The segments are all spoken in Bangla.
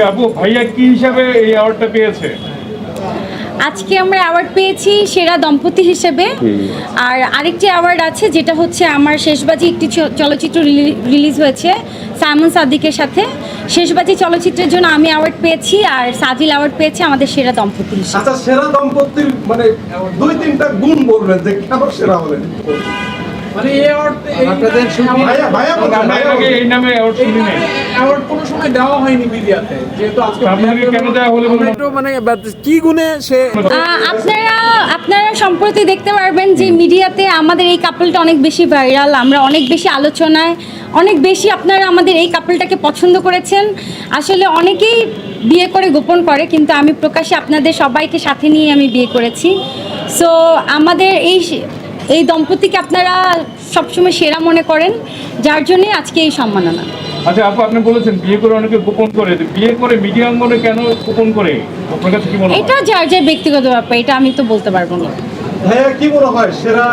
আপু ভাইয়া কি হিসাবে এই অ্যাওয়ার্ডটা পেয়েছে? আজকে আমরা অ্যাওয়ার্ড পেয়েছি সেরা দম্পতি হিসেবে। আর আরেকটি অ্যাওয়ার্ড আছে যেটা হচ্ছে আমার শেষবাজি একটি চ- চলচ্চিত্র রিলিজ হয়েছে সাইমন সাদিকের সাথে। শেষবাজি চলচ্চিত্রের জন্য আমি অ্যাওয়ার্ড পেয়েছি আর সাজিল অ্যাওয়ার্ড পেয়েছে আমাদের সেরা দম্পতি হিসেবে। আচ্ছা সেরা দম্পতির মানে দুই তিনটা গুণ বলবেন যে কেন সেরা হলেন? মানে এই অ্যাওয়ার্ড আপনাদের শুধু- ভাইয়া ভাইয়া বলুন, আমরা এর ভাইয়া আগে এই নামে অ্যাওয়ার্ড শুনি নাই। অ্যাওয়ার্ড কোনো সময় দেওয়া হয়নি মিডিয়াতে যেহেতু আজকে আপনাকে কেন দেওয়া হলো বলুন? আমরা একটু মানে কি গুণে সে আপনারা আপনারা সম্প্রতি দেখতে পারবেন যে মিডিয়াতে আমাদের এই কাপলটা অনেক বেশি ভাইরাল আমরা অনেক বেশি আলোচনায় অনেক বেশি আপনারা আমাদের এই কাপলটাকে পছন্দ করেছেন। আসলে অনেকেই বিয়ে করে গোপন করে কিন্তু আমি প্রকাশ্যে আপনাদের সবাইকে সাথে নিয়ে আমি বিয়ে করেছি। সো আমাদের এই এই দম্পতিকে আপনারা সবসময় সেরা মনে করেন যার জন্যে আজকে এই সম্মাননা। আচ্ছা আপু আপনি বলেছেন বিয়ে করে অনেকে গোপন করে। বিয়ে করে মিডিয়া অঙ্গনে কেন গোপন করে? আপনার কাছে কি মনে হয়? এটা যার যার ব্যক্তিগত ব্যাপার এটা আমি তো বলতে পারব না। ভাইয়া কি মনে হয়? সেরা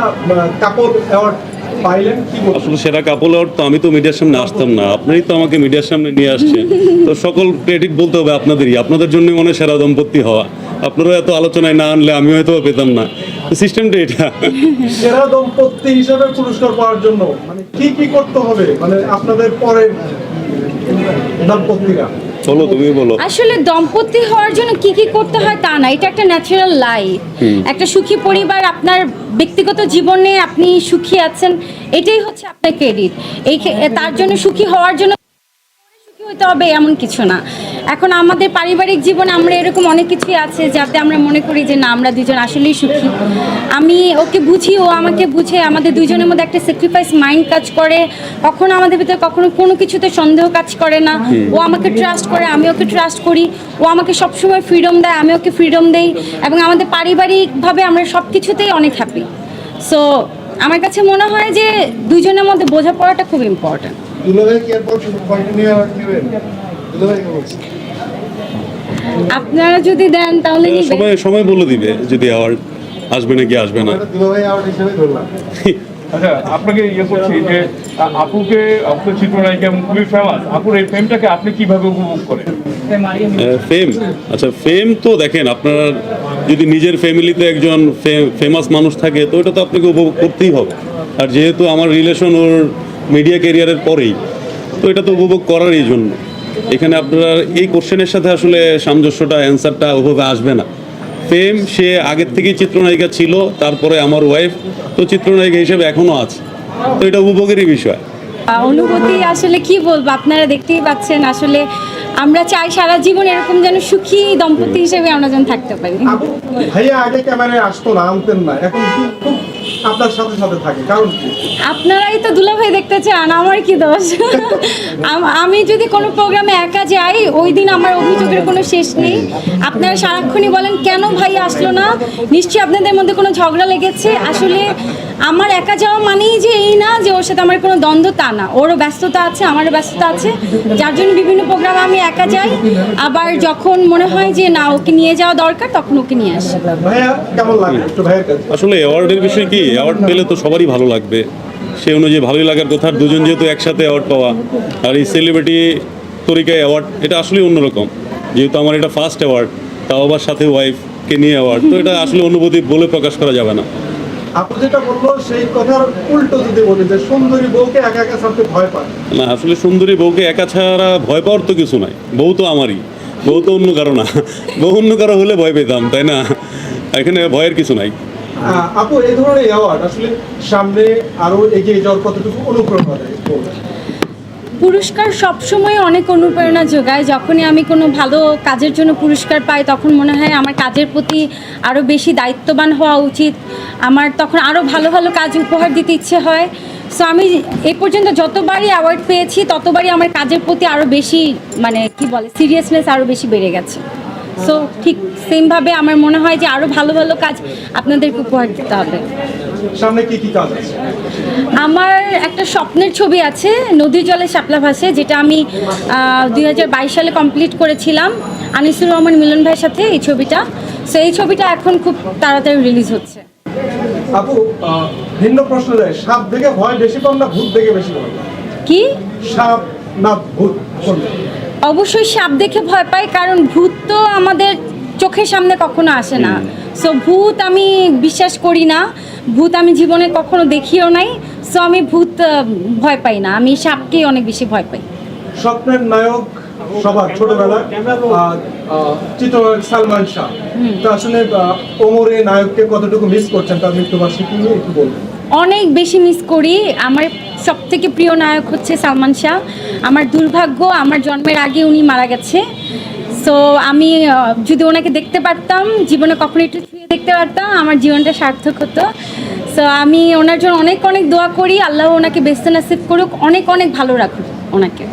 কাপড় অ্যাওয়ার্ড পাইলেন কি আসলে সেরা কাপল আউট তো আমি তো মিডিয়ার সামনে আসতাম না। আপনারই তো আমাকে মিডিয়ার সামনে নিয়ে আসছেন। তো সকল ক্রেডিট বলতে হবে আপনাদেরই। আপনাদের জন্য মনে হয় সেরা দম্পতি হওয়া। আপনারা এত আলোচনায় না আনলে আমি হয়তো পেতাম না। সিস্টেমটা এটা সেরা দম্পতি হিসেবে পুরস্কার পাওয়ার জন্য মানে কি কি করতে হবে? মানে আপনাদের পরের দম্পতিরা। চলো তুমি বলো। আসলে দম্পতি হওয়ার জন্য কি কি করতে হয় তা না এটা একটা ন্যাচারাল লাইফ একটা সুখী পরিবার আপনার ব্যক্তিগত জীবনে আপনি সুখী আছেন এটাই হচ্ছে আপনার ক্রেডিট এই তার জন্য সুখী হওয়ার জন্য হতে হবে এমন কিছু না। এখন আমাদের পারিবারিক জীবনে আমরা এরকম অনেক কিছুই আছে যাতে আমরা মনে করি যে না আমরা দুজন আসলেই সুখী। আমি ওকে বুঝি ও আমাকে বুঝে আমাদের দুজনের মধ্যে একটা স্যাক্রিফাইস মাইন্ড কাজ করে। কখনো আমাদের ভিতরে কখনো কোনো কিছুতে সন্দেহ কাজ করে না। ও আমাকে ট্রাস্ট করে আমি ওকে ট্রাস্ট করি। ও আমাকে সবসময় ফ্রিডম দেয় আমি ওকে ফ্রিডম দেই। এবং আমাদের পারিবারিকভাবে আমরা সব কিছুতেই অনেক হ্যাপি সো আমার কাছে মনে হয় যে দুজনের মধ্যে বোঝাপড়াটা খুব ইম্পর্ট্যান্ট দুলাভাই কি এরপর কন্টিনিউ অ্যাওয়ার্ড নেবেন দুলাভাই কি বলছে? আপনারা যদি দেন তাহলে। সময় সময় বলে দিবে যদি আবার আসবে নাকি আসবে না। আচ্ছা আপনাকে ইয়ে করছি যে আপুকে চিত্রনায়িকা খুবই ফেমাস আপুর এই ফেমটাকে আপনি কীভাবে উপভোগ করেন? ফেম আচ্ছা ফেম তো দেখেন আপনার যদি নিজের ফ্যামিলিতে একজন ফেমাস মানুষ থাকে, তো ওটা তো আপনাকে উপভোগ করতেই হবে। আর যেহেতু আমার রিলেশন ওর মিডিয়া ক্যারিয়ারের পরেই, তো এটা তো উপভোগ করারই জন্য। এখানে আপনার এই কোশ্চেনের সাথে আসলে সামঞ্জস্যটা অ্যান্সারটা ওভাবে আসবে না। ফেম সে আগের থেকেই চিত্রনায়িকা ছিল, তারপরে আমার ওয়াইফ তো চিত্রনায়িকা হিসেবে এখনও আছে। তো এটা উপভোগেরই বিষয়। অনুভূতি আসলে কি বলব? আপনারা দেখতেই পাচ্ছেন, আসলে আমরা চাই সারা জীবন এরকম যেন সুখী দম্পতি হিসেবে আমরা যেন থাকতে পারি। ভাইয়া, আগে ক্যামেরায় আসতো না, আনতেন না। এখন আপনার সাথে সাথে থাকে কারণ কি? আপনারাই তো দুলাভাই দেখতে চান আমার কি দোষ? আম- আমি যদি কোনো প্রোগ্রামে একা যাই ওই দিন আমার অভিযোগের কোনো শেষ নেই। আপনারা সারাক্ষণই বলেন কেন ভাই আসলো না? নিশ্চয়ই আপনাদের মধ্যে কোনো ঝগড়া লেগেছে। আসলে আমার একা যাওয়া মানেই যে এই না যে ওর সাথে আমার কোনো দ্বন্দ্ব তা না। ওরও ব্যস্ততা আছে আমারও ব্যস্ততা আছে। যার জন্য বিভিন্ন প্রোগ্রামে আমি একা যাই। আবার যখন মনে হয় যে না ওকে নিয়ে যাওয়া দরকার তখন ওকে নিয়ে আসি। ভাইয়া কেমন লাগে একটু ভাইয়ের কাছে। আসলে অ্যাওয়ার্ডের বিষয় কি? অ্যাওয়ার্ড পেলে তো সবারই ভালো লাগবে। সে অনুযায়ী ভালোই লাগার কথা। আর দুজন যেহেতু একসাথে অ্যাওয়ার্ড পাওয়া আর এই সেলিব্রিটি তরিকায় অ্যাওয়ার্ড এটা আসলেই অন্যরকম। যেহেতু আমার এটা ফার্স্ট অ্যাওয়ার্ড তাও আবার সাথে ওয়াইফকে নিয়ে অ্যাওয়ার্ড তো এটা আসলে অনুভূতি বলে প্রকাশ করা যাবে না। না আসলে সুন্দরী বউকে একা ছাড়া ভয় পাওয়ার তো কিছু নাই। বউ তো আমারই। বউ তো অন্য কারও না। বউ অন্য কারও হলে ভয় পেতাম তাই না? এখানে ভয়ের কিছু নাই। আপু, এই ধরনের অ্যাওয়ার্ড আসলে সামনে আরও এগিয়ে যাওয়ার কতটুকু অনুপ্রেরণা পুরস্কার সবসময় অনেক অনুপ্রেরণা যোগায়। যখনই আমি কোনো ভালো কাজের জন্য পুরস্কার পাই, তখন মনে হয় আমার কাজের প্রতি আরও বেশি দায়িত্ববান হওয়া উচিত। আমার তখন আরও ভালো ভালো কাজ উপহার দিতে ইচ্ছে হয়। সো আমি এ পর্যন্ত যতবারই অ্যাওয়ার্ড পেয়েছি, ততবারই আমার কাজের প্রতি আরও বেশি মানে কি বলে সিরিয়াসনেস আরও বেশি বেড়ে গেছে। সো ঠিক সেমভাবে আমার মনে হয় যে আরও ভালো ভালো কাজ আপনাদেরকে উপহার দিতে হবে। সামনে কি কি কাজ আছে? আমার একটা স্বপ্নের ছবি আছে নদীর জলে শাপলা ভাসে যেটা আমি দুই হাজার বাইশ সালে কমপ্লিট করেছিলাম। আনিসুর রহমান মিলন ভাইয়ের সাথে এই ছবিটা। সো এই ছবিটা এখন খুব তাড়াতাড়ি রিলিজ হচ্ছে। আপু ভিন্ন প্রশ্ন যায়। সাপ দেখে ভয় বেশি পান না ভূত দেখে বেশি পান? কি? সাপ না ভূত? কোনটা? অবশ্যই সাপ দেখে ভয় পাই কারণ ভূত তো আমাদের চোখের সামনে কখনো আসে না। সো ভূত আমি বিশ্বাস করি না। ভূত আমি জীবনে কখনো দেখিও নাই। সো আমি ভূত ভয় পাই না। আমি সাপকেই অনেক বেশি ভয় পাই। স্বপ্নের নায়ক সবার ছোটবেলা চিত্রনায়ক সালমান শাহ। তো আসলে ওমরে নায়ককে কতটুকু মিস করছেন তার মৃত্যুবার্ষিকী নিয়ে একটু বলবেন। অনেক বেশি মিস করি। আমার সব থেকে প্রিয় নায়ক হচ্ছে সালমান শাহ। আমার দুর্ভাগ্য, আমার জন্মের আগে উনি মারা গেছে। সো আমি যদি ওনাকে দেখতে পারতাম, জীবনে কখনো একটু ছুঁয়ে দেখতে পারতাম, আমার জীবনটা সার্থক হতো। সো আমি ওনার জন্য অনেক অনেক দোয়া করি। আল্লাহ ওনাকে বেস্ত নাসিব করুক, অনেক অনেক ভালো রাখুক ওনাকে।